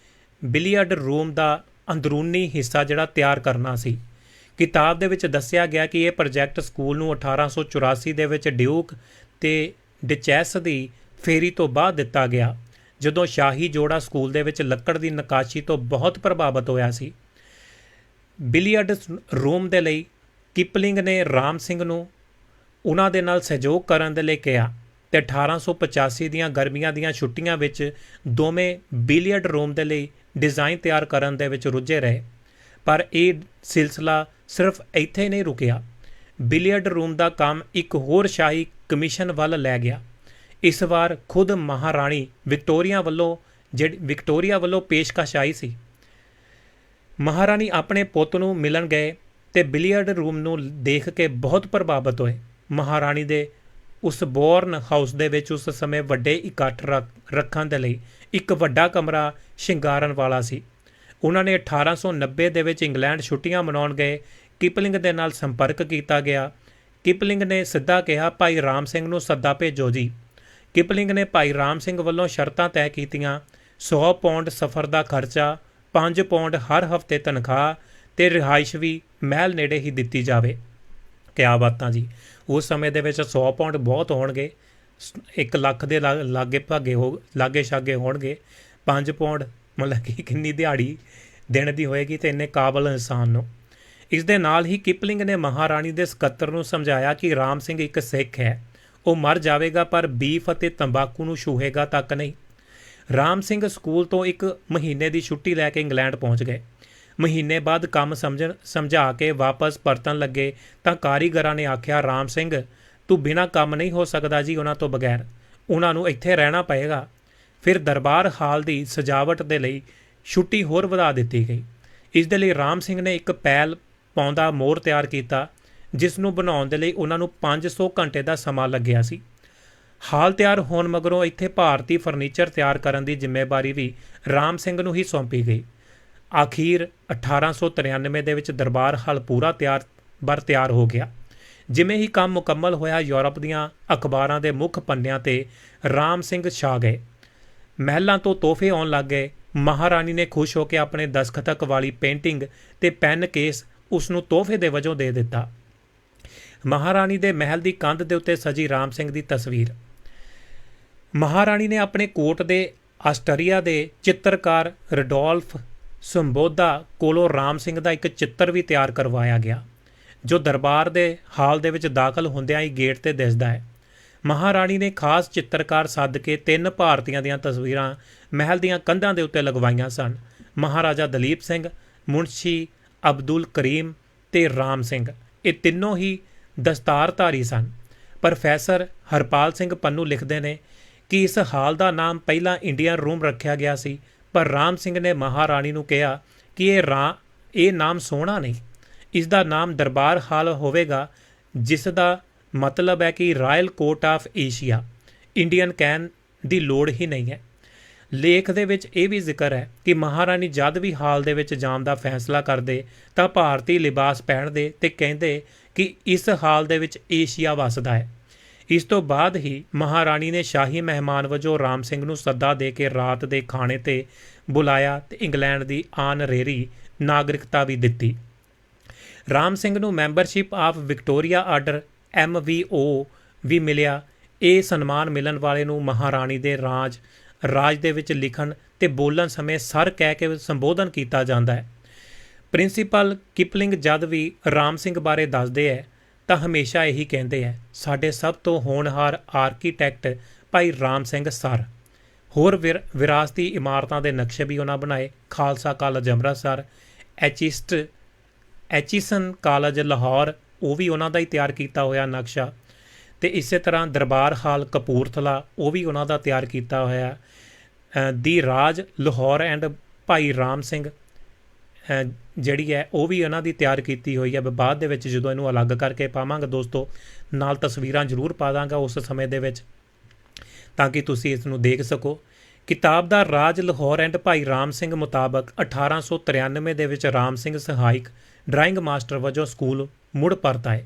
ਬਿਲੀਅਰਡ ਰੂਮ ਦਾ ਅੰਦਰੂਨੀ ਹਿੱਸਾ ਜਿਹੜਾ ਤਿਆਰ ਕਰਨਾ ਸੀ। ਕਿਤਾਬ ਦੇ ਵਿੱਚ ਦੱਸਿਆ ਗਿਆ ਕਿ ਇਹ ਪ੍ਰੋਜੈਕਟ ਸਕੂਲ ਨੂੰ 1884 ਦੇ ਵਿੱਚ ਡਿਊਕ ਤੇ ਡਿਚੈਸ ਦੀ ਫੇਰੀ ਤੋਂ ਬਾਅਦ ਦਿੱਤਾ ਗਿਆ, ਜਦੋਂ ਸ਼ਾਹੀ ਜੋੜਾ ਸਕੂਲ ਦੇ ਵਿੱਚ ਲੱਕੜ ਦੀ ਨਕਾਸ਼ੀ ਤੋਂ ਬਹੁਤ ਪ੍ਰਭਾਵਿਤ ਹੋਇਆ ਸੀ। ਬਿਲੀਅਰਡ ਰੂਮ ਦੇ ਲਈ ਕਿਪਲਿੰਗ ਨੇ ਰਾਮ ਸਿੰਘ ਨੂੰ ਉਹਨਾਂ ਦੇ ਨਾਲ ਸਹਿਯੋਗ ਕਰਨ ਦੇ ਲਈ ਕਿਹਾ। ਤੇ 1885 ਦੀਆਂ ਗਰਮੀਆਂ ਦੀਆਂ ਛੁੱਟੀਆਂ ਵਿੱਚ ਦੋਵੇਂ ਬਿਲੀਅਰਡ ਰੂਮ ਦੇ ਲਈ ਡਿਜ਼ਾਈਨ ਤਿਆਰ ਕਰਨ ਦੇ ਵਿੱਚ ਰੁੱਝੇ ਰਹੇ। ਪਰ ਇਹ ਸਿਲਸਿਲਾ ਸਿਰਫ ਇੱਥੇ ਨਹੀਂ ਰੁਕਿਆ। ਬਿਲੀਅਰਡ ਰੂਮ ਦਾ ਕੰਮ ਇੱਕ ਹੋਰ ਸ਼ਾਹੀ ਕਮਿਸ਼ਨ ਵੱਲ ਲੈ ਗਿਆ। ਇਸ ਵਾਰ ਖੁਦ ਮਹਾਰਾਣੀ ਵਿਕਟੋਰੀਆ ਵੱਲੋਂ ਜਿਹੜੀ ਵਿਕਟੋਰੀਆ ਵੱਲੋਂ ਪੇਸ਼ਕਸ਼ ਆਈ ਸੀ। ਮਹਾਰਾਣੀ ਆਪਣੇ ਪੁੱਤ ਨੂੰ ਮਿਲਣ ਗਏ ਤੇ ਬਿਲੀਅਰਡ ਰੂਮ ਨੂੰ ਦੇਖ ਕੇ ਬਹੁਤ ਪ੍ਰਭਾਵਿਤ ਹੋਏ। ਮਹਾਰਾਣੀ ਦੇ ਉਸ ਬੋਰਨ ਹਾਊਸ ਦੇ ਵਿੱਚ ਉਸ ਸਮੇਂ ਵੱਡੇ ਇਕੱਠ ਰੱਖ- ਰੱਖਣ ਦੇ ਲਈ ਇੱਕ ਵੱਡਾ ਕਮਰਾ ਸ਼ਿੰਗਾਰਨ ਵਾਲਾ ਸੀ। ਉਹਨਾਂ ਨੇ 1890 ਦੇ ਵਿੱਚ ਇੰਗਲੈਂਡ ਛੁੱਟੀਆਂ ਮਨਾਉਣ ਗਏ। ਕਿਪਲਿੰਗ ਦੇ ਨਾਲ ਸੰਪਰਕ ਕੀਤਾ ਗਿਆ। ਕਿਪਲਿੰਗ ਨੇ ਸਿੱਧਾ ਕਿਹਾ, ਭਾਈ ਰਾਮ ਸਿੰਘ ਨੂੰ ਸੱਦਾ ਭੇਜੋ ਜੀ। ਕਿਪਲਿੰਗ ਨੇ ਭਾਈ ਰਾਮ ਸਿੰਘ ਵੱਲੋਂ ਸ਼ਰਤਾਂ ਤੈਅ ਕੀਤੀਆਂ। 100 ਪੌਂਡ ਸਫ਼ਰ ਦਾ ਖਰਚਾ 5 ਪੌਂਡ ਹਰ ਹਫ਼ਤੇ ਤਨਖਾਹ ਤੇ ਰਿਹਾਇਸ਼ ਵੀ ਮਹਿਲ ਨੇੜੇ ਹੀ ਦਿੱਤੀ ਜਾਵੇ। ਕਿਆ ਬਾਤਾਂ ਜੀ। ਉਸ ਸਮੇਂ ਦੇ ਵਿੱਚ 100 ਪਾਉਂਡ ਬਹੁਤ ਹੋਣਗੇ। 1 ਲੱਖ ਦੇ ਲਾ- ਲਾਗੇ ਭਾਗੇ ਹੋ, ਲਾਗੇ ਛਾਗੇ ਹੋਣਗੇ। 5 ਪੌਂਡ ਮਤਲਬ ਕਿ ਕਿੰਨੀ ਦਿਹਾੜੀ ਦਿਨ ਦੀ ਹੋਏਗੀ ਤੇ ਇੰਨੇ ਕਾਬਲ ਇਨਸਾਨ ਨੂੰ। ਇਸ ਦੇ ਨਾਲ ਹੀ ਕਿਪਲਿੰਗ ਨੇ ਮਹਾਰਾਣੀ ਦੇ ਸਕੱਤਰ ਨੂੰ ਸਮਝਾਇਆ ਕਿ ਰਾਮ ਸਿੰਘ ਇੱਕ ਸਿੱਖ ਹੈ। ਉਹ ਮਰ ਜਾਵੇਗਾ ਪਰ ਬੀਫ ਅਤੇ ਤੰਬਾਕੂ ਨੂੰ ਛੂਹੇਗਾ ਤੱਕ ਨਹੀਂ। ਰਾਮ ਸਿੰਘ ਸਕੂਲ ਤੋਂ ਇੱਕ ਮਹੀਨੇ ਦੀ ਛੁੱਟੀ ਲੈ ਕੇ ਇੰਗਲੈਂਡ ਪਹੁੰਚ ਗਏ। ਮਹੀਨੇ ਬਾਅਦ ਕੰਮ ਸਮਝਣ, ਸਮਝਾ ਕੇ ਵਾਪਸ ਪਰਤਣ ਲੱਗੇ ਤਾਂ ਕਾਰੀਗਰਾਂ ਨੇ ਆਖਿਆ, ਰਾਮ ਸਿੰਘ, ਤੂੰ ਬਿਨਾਂ ਕੰਮ ਨਹੀਂ ਹੋ ਸਕਦਾ ਜੀ ਉਹਨਾਂ ਤੋਂ ਬਗੈਰ। ਉਹਨਾਂ ਨੂੰ ਇੱਥੇ ਰਹਿਣਾ ਪਏਗਾ। ਫਿਰ ਦਰਬਾਰ ਹਾਲ ਦੀ ਸਜਾਵਟ ਦੇ ਲਈ ਛੁੱਟੀ ਹੋਰ ਵਧਾ ਦਿੱਤੀ ਗਈ। ਇਸ ਦੇ ਲਈ ਰਾਮ ਸਿੰਘ ਨੇ ਇੱਕ ਪੈਲ ਪਾਉਂਦਾ ਮੋਰ ਤਿਆਰ ਕੀਤਾ, ਜਿਸ ਨੂੰ ਬਣਾਉਣ ਦੇ ਲਈ ਉਹਨਾਂ ਨੂੰ 500 ਘੰਟੇ ਦਾ ਸਮਾਂ ਲੱਗਿਆ ਸੀ। ਹਾਲ ਤਿਆਰ ਹੋਣ ਮਗਰੋਂ ਇੱਥੇ ਭਾਰਤੀ ਫਰਨੀਚਰ ਤਿਆਰ ਕਰਨ ਦੀ ਜ਼ਿੰਮੇਵਾਰੀ ਵੀ ਰਾਮ ਸਿੰਘ ਨੂੰ ਹੀ ਸੌਂਪੀ ਗਈ। ਆਖੀਰ 1893 ਦੇ ਵਿੱਚ ਦਰਬਾਰ ਹਾਲ ਪੂਰਾ ਤਿਆਰ ਬਰ ਤਿਆਰ ਹੋ ਗਿਆ। ਜਿਵੇਂ ਹੀ ਕੰਮ ਮੁਕੰਮਲ ਹੋਇਆ, ਯੂਰਪ ਦੀਆਂ ਅਖਬਾਰਾਂ ਦੇ ਮੁੱਖ ਪੰਨਿਆਂ ਤੇ ਰਾਮ ਸਿੰਘ ਛਾ ਗਏ। ਮਹਿਲਾਂ ਤੋਂ ਤੋਹਫੇ ਆਉਣ ਲੱਗ ਗਏ। ਮਹਾਰਾਣੀ ਨੇ ਖੁਸ਼ ਹੋ ਕੇ ਆਪਣੇ ਦਸਖਤਕ ਵਾਲੀ ਪੇਂਟਿੰਗ ਤੇ ਪੈਨ ਕੇਸ ਉਸ ਨੂੰ ਤੋਹਫੇ ਦੇ ਵਜੋਂ ਦੇ ਦਿੱਤਾ। ਮਹਾਰਾਣੀ ਦੇ ਮਹਿਲ ਦੀ ਕੰਧ ਦੇ ਉੱਤੇ ਸਜੀ ਰਾਮ ਸਿੰਘ ਦੀ ਤਸਵੀਰ। ਮਹਾਰਾਣੀ ਨੇ ਆਪਣੇ ਕੋਟ ਦੇ ਆਸਟਰੀਆ ਦੇ ਚਿੱਤਰਕਾਰ ਰਡੋਲਫ ਸੰਬੋਧਾ ਕੋਲੋਂ ਰਾਮ ਸਿੰਘ ਦਾ ਇੱਕ ਚਿੱਤਰ ਵੀ ਤਿਆਰ ਕਰਵਾਇਆ ਗਿਆ, ਜੋ ਦਰਬਾਰ ਦੇ ਹਾਲ ਦੇ ਵਿੱਚ ਦਾਖਲ ਹੁੰਦਿਆਂ ਹੀ ਗੇਟ ਤੇ ਦਿਸਦਾ ਹੈ। ਮਹਾਰਾਣੀ ਨੇ ਖਾਸ ਚਿੱਤਰਕਾਰ ਸੱਦ ਕੇ ਤਿੰਨ ਭਾਰਤੀਆਂ ਦੀਆਂ ਤਸਵੀਰਾਂ ਮਹਿਲ ਦੀਆਂ ਕੰਧਾਂ ਦੇ ਉੱਤੇ ਲਗਵਾਈਆਂ ਸਨ। ਮਹਾਰਾਜਾ ਦਲੀਪ ਸਿੰਘ, ਮੁਨਸ਼ੀ, ਅਬਦੁਲ ਕਰੀਮ ਤੇ ਰਾਮ ਸਿੰਘ। ਇਹ ਤਿੰਨੋਂ ਹੀ ਦਸਤਾਰਧਾਰੀ ਸਨ। ਪ੍ਰੋਫੈਸਰ ਹਰਪਾਲ ਸਿੰਘ ਪੰਨੂ ਲਿਖਦੇ ਨੇ ਕਿ ਇਸ ਹਾਲ ਦਾ ਨਾਮ ਪਹਿਲਾਂ ਇੰਡੀਅਨ ਰੂਮ ਰੱਖਿਆ ਗਿਆ ਸੀ ਪਰ ਰਾਮ ਸਿੰਘ ਨੇ ਮਹਾਰਾਣੀ ਨੂੰ ਕਿਹਾ ਕਿ ਇਹ ਰਾ, ਇਹ ਨਾਮ ਸੋਹਣਾ ਨਹੀਂ। ਇਸ ਦਾ ਨਾਮ ਦਰਬਾਰ ਹਾਲ ਹੋਵੇਗਾ, ਜਿਸ ਦਾ ਮਤਲਬ ਹੈ ਕਿ royal court of Asia. Indian ਕਹਿਣ ਦੀ ਲੋੜ ਹੀ ਨਹੀਂ ਹੈ। ਲੇਖ ਦੇ ਵਿੱਚ ਇਹ ਵੀ ਜ਼ਿਕਰ ਹੈ ਕਿ ਮਹਾਰਾਣੀ ਜਦ ਵੀ ਹਾਲ ਦੇ ਵਿੱਚ ਜਾਣ ਦਾ ਫੈਸਲਾ ਕਰਦੇ, ਤਾਂ ਭਾਰਤੀ ਲਿਬਾਸ ਪਹਿਨਦੇ ਤੇ ਕਹਿੰਦੇ ਕਿ ਇਸ ਹਾਲ ਦੇ ਵਿੱਚ ਏਸ਼ੀਆ ਵਸਦਾ ਹੈ। ਇਸ ਤੋਂ ਬਾਅਦ ਹੀ ਮਹਾਰਾਣੀ ਨੇ ਸ਼ਾਹੀ ਮਹਿਮਾਨ ਵਜੋਂ ਰਾਮ ਸਿੰਘ ਨੂੰ ਸੱਦਾ ਦੇ ਕੇ ਰਾਤ ਦੇ ਖਾਣੇ ਤੇ ਬੁਲਾਇਆ ਤੇ ਇੰਗਲੈਂਡ ਦੀ ਆਨਰੇਰੀ ਨਾਗਰਿਕਤਾ ਵੀ ਦਿੱਤੀ। ਰਾਮ ਸਿੰਘ ਨੂੰ membership of Victoria order MVO ਵੀ ਮਿਲਿਆ। ਇਹ ਸਨਮਾਨ ਮਿਲਣ ਵਾਲੇ ਨੂੰ ਮਹਾਰਾਣੀ ਦੇ ਰਾਜ ਰਾਜ ਦੇ ਵਿੱਚ ਲਿਖਣ ਤੇ ਬੋਲਣ ਸਮੇਂ ਸਰ ਕਹਿ ਕੇ ਸੰਬੋਧਨ ਕੀਤਾ ਜਾਂਦਾ ਹੈ। ਪ੍ਰਿੰਸੀਪਲ ਕਿਪਲਿੰਗ ਜਦ ਵੀ ਰਾਮ ਸਿੰਘ ਬਾਰੇ ਦੱਸਦੇ ਹੈ ਤਾਂ ਹਮੇਸ਼ਾ ਇਹੀ ਕਹਿੰਦੇ ਹੈ ਸਾਡੇ ਸਭ ਤੋਂ ਹੋਣਹਾਰ ਆਰਕੀਟੈਕਟ ਭਾਈ ਰਾਮ ਸਿੰਘ ਸਰ। ਹੋਰ ਵਿਰ- ਵਿਰਾਸਤੀ ਇਮਾਰਤਾਂ ਦੇ ਨਕਸ਼ੇ ਵੀ ਉਹਨਾਂ ਬਣਾਏ, ਖਾਲਸਾ ਕਾਲਜ ਅੰਮ੍ਰਿਤਸਰ, ਐਚਿਸਟ, ਐਚਿਸਨ ਕਾਲਜ ਲਾਹੌਰ, ਉਹ ਵੀ ਉਹਨਾਂ ਦਾ ਹੀ ਤਿਆਰ ਕੀਤਾ ਹੋਇਆ ਨਕਸ਼ਾ। ਤੇ ਇਸੇ ਤਰ੍ਹਾਂ ਦਰਬਾਰ ਹਾਲ ਕਪੂਰਥਲਾ, ਉਹ ਵੀ ਉਹਨਾਂ ਦਾ ਤਿਆਰ ਕੀਤਾ ਹੋਇਆ। ਦੀ ਰਾਜ ਲਾਹੌਰ ਐਂਡ ਭਾਈ ਰਾਮ ਸਿੰਘ ਜਿਹੜੀ ਹੈ, ਉਹ ਵੀ ਉਹਨਾਂ ਦੀ ਤਿਆਰ ਕੀਤੀ ਹੋਈ ਹੈ। ਬਾਅਦ ਦੇ ਵਿੱਚ ਜਦੋਂ ਇਹਨੂੰ ਅਲੱਗ ਕਰਕੇ ਪਾਵਾਂਗਾ ਦੋਸਤੋ, ਨਾਲ ਤਸਵੀਰਾਂ ਜ਼ਰੂਰ ਪਾ ਦਾਂਗਾ ਉਸ ਸਮੇਂ ਦੇ ਵਿੱਚ, ਤਾਂ ਕਿ ਤੁਸੀਂ ਇਸ ਨੂੰ ਦੇਖ ਸਕੋ। ਕਿਤਾਬ ਦਾ ਰਾਜ ਲਾਹੌਰ ਐਂਡ ਭਾਈ ਰਾਮ ਸਿੰਘ ਮੁਤਾਬਕ 1893 ਦੇ ਵਿੱਚ ਰਾਮ ਸਿੰਘ ਸਹਾਇਕ ਡਰਾਇੰਗ ਮਾਸਟਰ ਵਜੋਂ ਸਕੂਲ ਮੁੜ ਪਰਤ ਆਏ।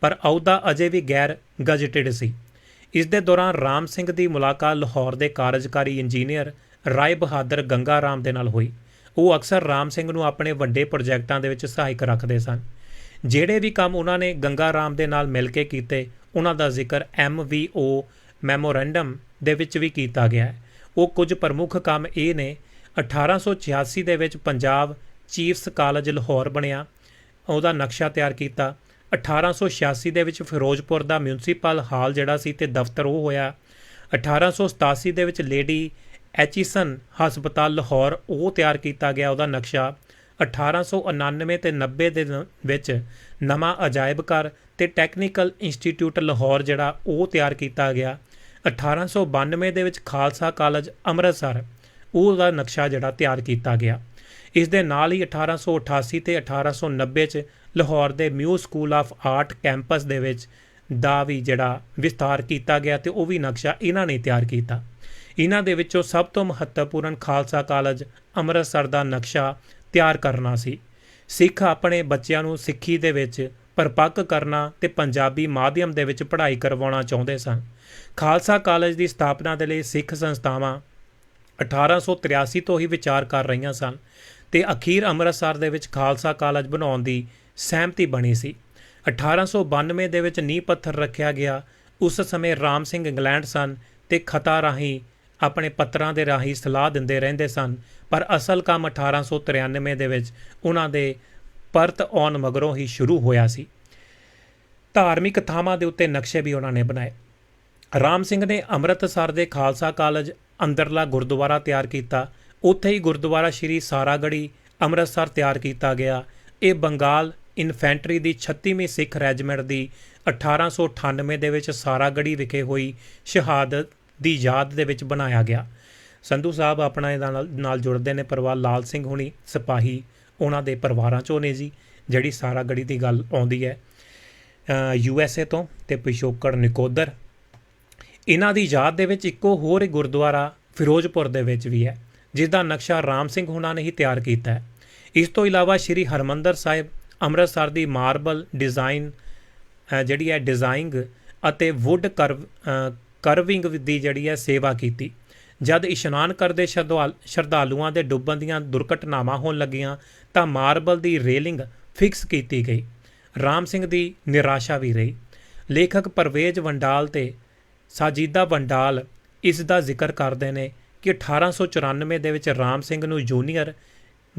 ਪਰ ਅਹੁਦਾ ਅਜੇ ਵੀ ਗੈਰ ਗਜ਼ਟਿਡ ਸੀ। ਇਸ ਦੇ ਦੌਰਾਨ ਰਾਮ ਸਿੰਘ ਦੀ ਮੁਲਾਕਾਤ ਲਾਹੌਰ ਦੇ ਕਾਰਜਕਾਰੀ ਇੰਜੀਨੀਅਰ ਰਾਏ ਬਹਾਦਰ ਗੰਗਾ ਰਾਮ ਦੇ ਨਾਲ ਹੋਈ। ਉਹ ਅਕਸਰ ਰਾਮ ਸਿੰਘ ਨੂੰ ਆਪਣੇ ਵੱਡੇ ਪ੍ਰੋਜੈਕਟਾਂ ਦੇ ਵਿੱਚ ਸਹਾਇਕ ਰੱਖਦੇ ਸਨ। ਜਿਹੜੇ ਵੀ ਕੰਮ ਉਹਨਾਂ ਨੇ ਗੰਗਾ ਰਾਮ ਦੇ ਨਾਲ ਮਿਲ ਕੇ ਕੀਤੇ, ਉਹਨਾਂ ਦਾ ਜ਼ਿਕਰ MVO ਮੈਮੋਰੈਂਡਮ ਦੇ ਵਿੱਚ ਵੀ ਕੀਤਾ ਗਿਆ ਹੈ। ਉਹ ਕੁਝ ਪ੍ਰਮੁੱਖ ਕੰਮ ਇਹ ਨੇ 1886 ਦੇ ਵਿੱਚ ਪੰਜਾਬ ਚੀਫਸ ਕਾਲਜ ਲਾਹੌਰ ਬਣਿਆ, ਉਹਦਾ ਨਕਸ਼ਾ ਤਿਆਰ ਕੀਤਾ। 1886 ਦੇ ਵਿੱਚ ਫਿਰੋਜ਼ਪੁਰ ਦਾ ਮਿਊਨਿਸਪਲ ਹਾਲ ਜਿਹੜਾ ਸੀ ਤੇ ਦਫ਼ਤਰ ਉਹ ਹੋਇਆ। 1887 ਦੇ ਵਿੱਚ ਲੇਡੀ ਐਚਿਸਨ ਹਸਪਤਾਲ ਲਾਹੌਰ, ਉਹ ਤਿਆਰ ਕੀਤਾ ਗਿਆ ਉਹਦਾ ਨਕਸ਼ਾ। 1899 ਤੇ 90 ਦੇ ਵਿੱਚ ਨਵਾਂ ਅਜਾਇਬ ਘਰ ਤੇ ਟੈਕਨੀਕਲ ਇੰਸਟੀਚਿਊਟ ਲਾਹੌਰ ਜਿਹੜਾ, ਉਹ ਤਿਆਰ ਕੀਤਾ ਗਿਆ। 1892 ਦੇ ਵਿੱਚ ਖਾਲਸਾ ਕਾਲਜ ਅੰਮ੍ਰਿਤਸਰ, ਉਹਦਾ ਨਕਸ਼ਾ ਜਿਹੜਾ ਤਿਆਰ ਕੀਤਾ ਗਿਆ। ਇਸ ਦੇ ਨਾਲ ਹੀ 1888 ਤੇ 1890 ਚ ਲਾਹੌਰ ਦੇ Mayo school of art campus ਦੇ ਵਿੱਚ ਦਾ ਵੀ ਜਿਹੜਾ ਵਿਸਤਾਰ ਕੀਤਾ ਗਿਆ ਤੇ ਉਹ ਵੀ ਨਕਸ਼ਾ ਇਹਨਾਂ ਨੇ ਤਿਆਰ ਕੀਤਾ। ਇਹਨਾਂ ਦੇ ਵਿੱਚੋਂ ਸਭ ਤੋਂ ਮਹੱਤਵਪੂਰਨ ਖਾਲਸਾ ਕਾਲਜ ਅੰਮ੍ਰਿਤਸਰ ਦਾ ਨਕਸ਼ਾ ਤਿਆਰ ਕਰਨਾ ਸੀ। ਸਿੱਖ ਆਪਣੇ ਬੱਚਿਆਂ ਨੂੰ ਸਿੱਖੀ ਦੇ ਵਿੱਚ ਪਰਪੱਕ ਕਰਨਾ ਤੇ ਪੰਜਾਬੀ ਮਾਧਿਅਮ ਦੇ ਵਿੱਚ ਪੜ੍ਹਾਈ ਕਰਵਾਉਣਾ ਚਾਹੁੰਦੇ ਸਨ। ਖਾਲਸਾ ਕਾਲਜ ਦੀ ਸਥਾਪਨਾ ਦੇ ਲਈ ਸਿੱਖ ਸੰਸਥਾਵਾਂ 1883 ਤੋਂ ਹੀ ਵਿਚਾਰ ਕਰ ਰਹੀਆਂ ਸਨ ਤੇ ਅਖੀਰ ਅੰਮ੍ਰਿਤਸਰ ਦੇ ਵਿੱਚ ਖਾਲਸਾ ਕਾਲਜ ਬਣਾਉਣ ਦੀ ਸਹਿਮਤੀ ਬਣੀ ਸੀ। 1892 ਦੇ ਵਿੱਚ ਨੀਂਹ ਪੱਥਰ ਰੱਖਿਆ ਗਿਆ। ਉਸ ਸਮੇਂ ਰਾਮ ਸਿੰਘ ਇੰਗਲੈਂਡ ਸਨ ਤੇ ਖਤਾ ਰਾਹੀਂ ਆਪਣੇ ਪੱਤਰਾਂ ਦੇ ਰਾਹੀਂ ਸਲਾਹ ਦਿੰਦੇ ਰਹਿੰਦੇ ਸਨ, ਪਰ ਅਸਲ ਕੰਮ 1893 ਦੇ ਵਿੱਚ ਉਹਨਾਂ ਦੇ ਪਰਤ ਆਉਣ ਮਗਰੋਂ ਹੀ ਸ਼ੁਰੂ ਹੋਇਆ ਸੀ। ਧਾਰਮਿਕ ਥਾਵਾਂ ਦੇ ਉੱਤੇ ਨਕਸ਼ੇ ਵੀ ਉਹਨਾਂ ਨੇ ਬਣਾਏ। ਰਾਮ ਸਿੰਘ ਨੇ ਅੰਮ੍ਰਿਤਸਰ ਦੇ ਖਾਲਸਾ ਕਾਲਜ ਅੰਦਰਲਾ ਗੁਰਦੁਆਰਾ ਤਿਆਰ ਕੀਤਾ। ਉੱਥੇ ਹੀ ਗੁਰਦੁਆਰਾ ਸ਼੍ਰੀ ਸਾਰਾਗੜੀ ਅੰਮ੍ਰਿਤਸਰ ਤਿਆਰ ਕੀਤਾ ਗਿਆ। ਇਹ ਬੰਗਾਲ ਇਨਫੈਂਟਰੀ ਦੀ 36ਵੀਂ ਸਿੱਖ ਰੈਜੀਮੈਂਟ ਦੀ 1898 ਦੇ ਵਿੱਚ ਸਾਰਾਗੜੀ ਵਿਖੇ ਹੋਈ ਸ਼ਹਾਦਤ ਦੀ ਯਾਦ ਦੇ ਵਿੱਚ ਬਣਾਇਆ ਗਿਆ। ਸੰਧੂ ਸਾਹਿਬ ਆਪਣਾ ਇਹਦਾ ਨਾਲ ਜੁੜਦੇ ਨੇ ਪਰਿਵਾਰ ਲਾਲ ਸਿੰਘ ਹੁਣੀ, ਸਿਪਾਹੀ ਉਹਨਾਂ ਦੇ ਪਰਿਵਾਰਾਂ ਚੋਂ ਨੇ ਜੀ, ਜਿਹੜੀ ਸਾਰਾਗੜੀ ਦੀ ਗੱਲ ਆਉਂਦੀ ਹੈ। ਯੂ ਐਸ ਏ ਤੋਂ ਤੇ ਪਿਸ਼ੋਕੜ ਨਿਕੋਦਰ। ਇਹਨਾਂ ਦੀ ਯਾਦ ਦੇ ਵਿੱਚ ਇੱਕੋ ਹੋਰ ਗੁਰਦੁਆਰਾ ਫਿਰੋਜ਼ਪੁਰ ਦੇ ਵਿੱਚ ਵੀ ਹੈ ਜਿਸ ਦਾ ਨਕਸ਼ਾ ਰਾਮ ਸਿੰਘ ਹੁਣਾਂ ਨੇ ਹੀ ਤਿਆਰ ਕੀਤਾ ਹੈ। ਇਸ ਤੋਂ ਇਲਾਵਾ ਸ੍ਰੀ ਹਰਮੰਦਰ ਸਾਹਿਬ, ਅੰਮ੍ਰਿਤਸਰ ਦੀ ਮਾਰਬਲ ਡਿਜ਼ਾਈਨ ਜਿਹੜੀ ਹੈ ਡਿਜ਼ਾਈਨਿੰਗ ਅਤੇ ਵੁੱਡ ਕਰਵ ਕਰਵਿੰਗ ਦੀ ਜਿਹੜੀ ਹੈ ਸੇਵਾ ਕੀਤੀ। ਜਦ ਇਸ਼ਨਾਨ ਕਰਦੇ ਸ਼ਰਧਾਲ- ਸ਼ਰਧਾਲੂਆਂ ਦੇ ਡੁੱਬਣ ਦੀਆਂ ਦੁਰਘਟਨਾਵਾਂ ਹੋਣ ਲੱਗੀਆਂ, ਤਾਂ ਮਾਰਬਲ ਦੀ ਰੇਲਿੰਗ ਫਿਕਸ ਕੀਤੀ ਗਈ। ਰਾਮ ਸਿੰਘ ਦੀ ਨਿਰਾਸ਼ਾ ਵੀ ਰਹੀ। ਲੇਖਕ ਪਰਵੇਜ ਵੰਡਾਲ ਤੇ ਸਾਜੀਦਾ ਵੰਡਾਲ ਇਸ ਦਾ ਜ਼ਿਕਰ ਕਰਦੇ ਨੇ ਕਿ 1894 ਦੇ ਵਿੱਚ ਰਾਮ ਸਿੰਘ ਨੂੰ ਜੂਨੀਅਰ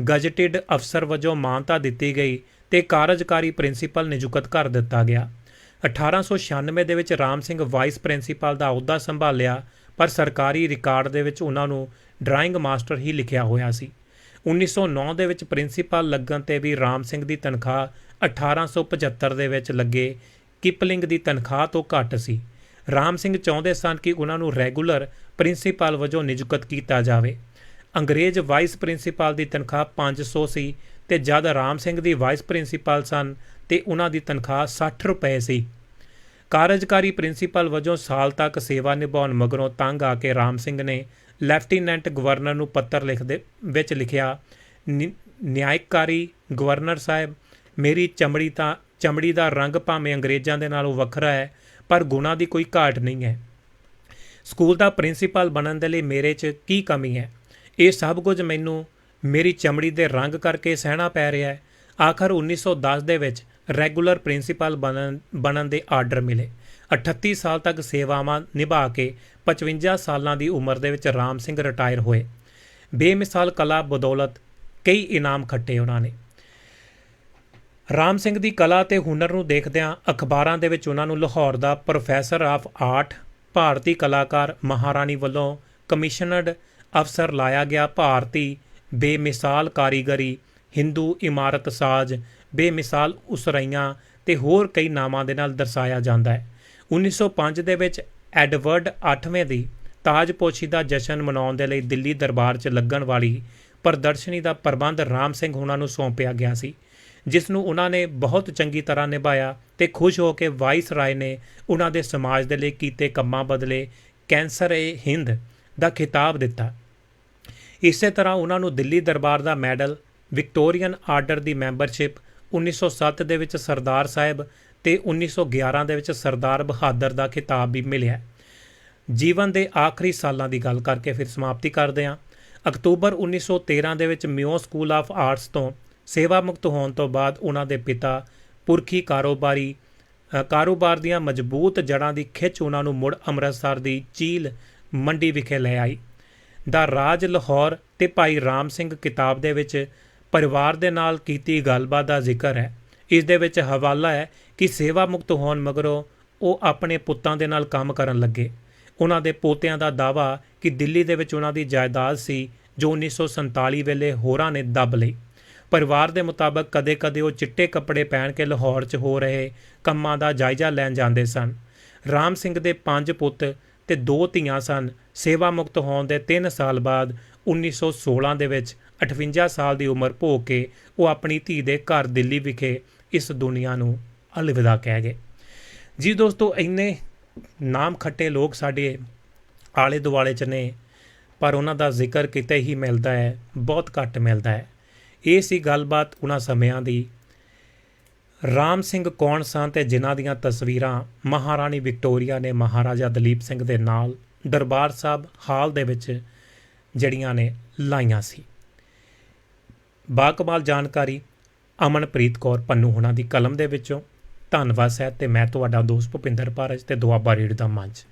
ਗਜਟਿਡ ਅਫਸਰ ਵਜੋਂ ਮਾਨਤਾ ਦਿੱਤੀ ਗਈ ਤੇ ਕਾਰਜਕਾਰੀ ਪ੍ਰਿੰਸੀਪਲ ਨਿਯੁਕਤ ਕਰ ਦਿੱਤਾ ਗਿਆ। 1896 ਦੇ ਵਿੱਚ ਰਾਮ ਸਿੰਘ ਵਾਈਸ ਪ੍ਰਿੰਸੀਪਲ ਦਾ ਅਹੁਦਾ ਸੰਭਾਲਿਆ, ਪਰ ਸਰਕਾਰੀ ਰਿਕਾਰਡ ਦੇ ਵਿੱਚ ਉਹਨਾਂ ਨੂੰ ਡਰਾਇੰਗ ਮਾਸਟਰ ਹੀ ਲਿਖਿਆ ਹੋਇਆ ਸੀ। 1909 ਦੇ ਵਿੱਚ ਪ੍ਰਿੰਸੀਪਲ ਲੱਗਣ ਤੇ ਵੀ ਰਾਮ ਸਿੰਘ ਦੀ ਤਨਖਾਹ 1875 ਦੇ ਵਿੱਚ ਲੱਗੇ ਕਿਪਲਿੰਗ ਦੀ ਤਨਖਾਹ ਤੋਂ ਘੱਟ ਸੀ। ਰਾਮ ਸਿੰਘ ਚਾਹੁੰਦੇ ਸਨ ਕਿ ਉਹਨਾਂ ਨੂੰ ਰੈਗੂਲਰ ਪ੍ਰਿੰਸੀਪਲ ਵਜੋਂ ਨਿਯੁਕਤ ਕੀਤਾ ਜਾਵੇ। ਅੰਗਰੇਜ਼ ਵਾਈਸ ਪ੍ਰਿੰਸੀਪਲ ਦੀ ਤਨਖਾਹ 500 ਸੀ ਤੇ ਜਦ ਰਾਮ ਸਿੰਘ ਦੀ ਵਾਈਸ ਪ੍ਰਿੰਸੀਪਲ ਸਨ ਤੇ ਉਹਨਾਂ ਦੀ ਤਨਖਾਹ 60 ਰੁਪਏ ਸੀ। ਕਾਰਜਕਾਰੀ ਪ੍ਰਿੰਸੀਪਲ ਵਜੋਂ ਸਾਲ ਤੱਕ ਸੇਵਾ ਨਿਭਾਉਣ ਮਗਰੋਂ ਤੰਗ ਆ ਕੇ ਰਾਮ ਸਿੰਘ ਨੇ ਲੈਫਟੀਨੈਂਟ ਗਵਰਨਰ ਨੂੰ ਪੱਤਰ ਲਿਖਦੇ, ਵਿੱਚ ਲਿਖਿਆ, ਨਿ- ਨਿਆਇਕਾਰੀ ਗਵਰਨਰ ਸਾਹਿਬ, ਮੇਰੀ ਚਮੜੀ ਤਾਂ, ਚਮੜੀ ਦਾ ਰੰਗ ਭਾਵੇਂ ਅੰਗਰੇਜ਼ਾਂ ਦੇ ਨਾਲੋਂ ਵੱਖਰਾ ਹੈ, ਪਰ ਗੁਣਾਂ ਦੀ ਕੋਈ ਘਾਟ ਨਹੀਂ ਹੈ। ਸਕੂਲ ਦਾ ਪ੍ਰਿੰਸੀਪਲ ਬਣਨ ਦੇ ਲਈ ਮੇਰੇ 'ਚ ਕੀ ਕਮੀ ਹੈ? ਇਹ ਸਭ ਕੁਝ ਮੈਨੂੰ ਮੇਰੀ ਚਮੜੀ ਦੇ ਰੰਗ ਕਰਕੇ ਸਹਿਣਾ ਪੈ ਰਿਹਾ ਹੈ। ਆਖਰ 1910 ਦੇ ਵਿੱਚ ਰੈਗੂਲਰ ਪ੍ਰਿੰਸੀਪਲ ਬਣਨ ਬਣਨ ਦੇ ਆਰਡਰ ਮਿਲੇ। 38 ਸਾਲ ਤੱਕ ਸੇਵਾਵਾਂ ਨਿਭਾ ਕੇ 55 ਸਾਲਾਂ ਦੀ ਉਮਰ ਦੇ ਵਿੱਚ ਰਾਮ ਸਿੰਘ ਰਿਟਾਇਰ ਹੋਏ। ਬੇਮਿਸਾਲ ਕਲਾ ਬਦੌਲਤ ਕਈ ਇਨਾਮ ਖੱਟੇ ਉਹਨਾਂ ਨੇ। ਰਾਮ ਸਿੰਘ ਦੀ ਕਲਾ ਤੇ ਹੁਨਰ ਨੂੰ ਦੇਖਦਿਆਂ ਅਖਬਾਰਾਂ ਦੇ ਵਿੱਚ ਉਹਨਾਂ ਨੂੰ ਲਾਹੌਰ ਦਾ ਪ੍ਰੋਫੈਸਰ ਆਫ ਆਰਟ, ਭਾਰਤੀ ਕਲਾਕਾਰ ਮਹਾਰਾਣੀ ਵੱਲੋਂ ਕਮਿਸ਼ਨਡ ਅਫਸਰ ਲਾਇਆ ਗਿਆ ਭਾਰਤੀ ਬੇਮਿਸਾਲ ਕਾਰੀਗਰੀ ਹਿੰਦੂ ਇਮਾਰਤ ਸਾਜ਼, ਬੇਮਿਸਾਲ ਉਸਰਾਈਆਂ ਤੇ ਹੋਰ ਕਈ ਨਾਵਾਂ ਦੇ ਨਾਲ ਦਰਸਾਇਆ ਜਾਂਦਾ ਹੈ। 1905 ਦੇ ਵਿੱਚ ਐਡਵਰਡ 8ਵੇਂ ਦੀ ਤਾਜਪੋਸ਼ੀ ਦਾ ਜਸ਼ਨ ਮਨਾਉਣ ਦੇ ਲਈ ਦਿੱਲੀ ਦਰਬਾਰ 'ਚ ਲੱਗਣ ਵਾਲੀ ਪ੍ਰਦਰਸ਼ਨੀ ਦਾ ਪ੍ਰਬੰਧ ਰਾਮ ਸਿੰਘ ਹੁਣਾਂ ਨੂੰ ਸੌਂਪਿਆ ਗਿਆ ਸੀ, ਜਿਸ ਨੂੰ ਉਹਨਾਂ ਨੇ ਬਹੁਤ ਚੰਗੀ ਤਰ੍ਹਾਂ ਨਿਭਾਇਆ ਤੇ ਖੁਸ਼ ਹੋ ਕੇ ਵਾਇਸ ਰਾਏ ਨੇ ਉਹਨਾਂ ਦੇ ਸਮਾਜ ਦੇ ਲਈ ਕੀਤੇ ਕੰਮਾਂ ਬਦਲੇ ਕੈਂਸਰ ਏ ਹਿੰਦ ਦਾ ਖਿਤਾਬ ਦਿੱਤਾ। ਇਸੇ ਤਰ੍ਹਾਂ ਉਹਨਾਂ ਨੂੰ ਦਿੱਲੀ ਦਰਬਾਰ ਦਾ ਮੈਡਲ, ਵਿਕਟੋਰੀਅਨ ਆਰਡਰ ਦੀ ਮੈਂਬਰਸ਼ਿਪ 1907 ਦੇ ਵਿੱਚ ਸਰਦਾਰ ਸਾਹਿਬ ਤੇ 1911 ਦੇ ਵਿੱਚ ਸਰਦਾਰ ਬਹਾਦਰ ਦਾ ਖਿਤਾਬ ਵੀ ਮਿਲਿਆ। ਜੀਵਨ ਦੇ ਆਖਰੀ ਸਾਲਾਂ ਦੀ ਗੱਲ ਕਰਕੇ ਫਿਰ ਸਮਾਪਤੀ ਕਰਦੇ ਹਾਂ। ਅਕਤੂਬਰ 1913 ਦੇ ਵਿੱਚ ਮਿਓ ਸਕੂਲ ਆਫ ਆਰਟਸ ਤੋਂ ਸੇਵਾ ਮੁਕਤ ਹੋਣ ਤੋਂ ਬਾਅਦ ਉਹਨਾਂ ਦੇ ਪਿਤਾ ਪੁਰਖੀ ਕਾਰੋਬਾਰੀ ਕਾਰੋਬਾਰ ਦੀਆਂ ਮਜ਼ਬੂਤ ਜੜ੍ਹਾਂ ਦੀ ਖਿੱਚ ਉਹਨਾਂ ਨੂੰ ਮੁੜ ਅੰਮ੍ਰਿਤਸਰ ਦੀ ਚੀਲ ਮੰਡੀ ਵਿਖੇ ਲੈ ਆਈ। ਦਾ ਰਾਜ ਲਾਹੌਰ ਤੇ ਭਾਈ ਰਾਮ ਸਿੰਘ ਕਿਤਾਬ ਦੇ ਵਿੱਚ ਪਰਿਵਾਰ ਦੇ ਨਾਲ ਕੀਤੀ ਗੱਲਬਾਤ ਦਾ ਜ਼ਿਕਰ ਹੈ। ਇਸ ਦੇ ਵਿੱਚ ਹਵਾਲਾ ਹੈ ਕਿ ਸੇਵਾ ਮੁਕਤ ਹੋਣ ਮਗਰੋਂ ਉਹ ਆਪਣੇ ਪੁੱਤਾਂ ਦੇ ਨਾਲ ਕੰਮ ਕਰਨ ਲੱਗੇ। ਉਹਨਾਂ ਦੇ ਪੋਤਿਆਂ ਦਾ ਦਾਵਾ ਕਿ ਦਿੱਲੀ ਦੇ ਵਿੱਚ ਉਹਨਾਂ ਦੀ ਜਾਇਦਾਦ ਸੀ ਜੋ 1947 ਵੇਲੇ ਹੋਰਾਂ ਨੇ ਦੱਬ ਲਈ। ਪਰਿਵਾਰ ਦੇ ਮੁਤਾਬਕ ਕਦੇ-ਕਦੇ ਉਹ ਚਿੱਟੇ ਕੱਪੜੇ ਪਹਿਨ ਕੇ ਲਾਹੌਰ 'ਚ ਹੋ ਰਹੇ ਕੰਮਾਂ ਦਾ ਜਾਇਜ਼ਾ ਲੈਣ ਜਾਂਦੇ ਸਨ। ਰਾਮ ਸਿੰਘ ਦੇ ਪੰਜ ਪੁੱਤ ਤੇ ਦੋ ਧੀਆਂ ਸਨ। ਸੇਵਾ ਮੁਕਤ ਹੋਣ ਦੇ 3 ਸਾਲ ਬਾਅਦ 1916 ਦੇ ਵਿੱਚ 58 ਸਾਲ ਦੀ ਉਮਰ ਭੋਗ ਕੇ ਉਹ ਆਪਣੀ ਧੀ ਦੇ ਘਰ ਦਿੱਲੀ ਵਿਖੇ ਇਸ ਦੁਨੀਆ ਨੂੰ ਅਲਵਿਦਾ ਕਹਿ ਗਏ। ਜੀ ਦੋਸਤੋ, ਇੰਨੇ ਨਾਮ ਖੱਟੇ ਲੋਕ ਸਾਡੇ ਆਲੇ ਦੁਆਲੇ 'ਚ ਨੇ, ਪਰ ਉਹਨਾਂ ਦਾ ਜ਼ਿਕਰ ਕਿਤੇ ਹੀ ਮਿਲਦਾ ਹੈ, ਬਹੁਤ ਘੱਟ ਮਿਲਦਾ ਹੈ। ਇਹ ਸੀ ਗੱਲਬਾਤ ਉਹਨਾਂ ਸਮਿਆਂ ਦੀ। ਰਾਮ ਸਿੰਘ ਕੌਣ ਸਨ ਤੇ ਜਿਨ੍ਹਾਂ ਦੀਆਂ ਤਸਵੀਰਾਂ ਮਹਾਰਾਣੀ ਵਿਕਟੋਰੀਆ ਨੇ ਮਹਾਰਾਜਾ ਦਲੀਪ ਸਿੰਘ ਦੇ ਨਾਲ ਦਰਬਾਰ ਸਾਹਿਬ ਹਾਲ ਦੇ ਵਿੱਚ ਜੜੀਆਂ ਨੇ ਲਾਈਆਂ ਸੀ। ਬਾਕਮਾਲ ਜਾਣਕਾਰੀ, ਅਮਨਪ੍ਰੀਤ ਕੌਰ ਪੰਨੂ ਹੁਣਾਂ ਦੀ ਕਲਮ ਦੇ ਵਿੱਚੋਂ। ਧੰਨਵਾਦ ਸਾਹਿਬ ਤੇ ਮੈਂ ਤੁਹਾਡਾ ਦੋਸਤ ਭੁਪਿੰਦਰ ਪਾਰਜ ਤੇ ਦੁਆਬਾ ਰੇਡ ਦਾ ਮੰਚ।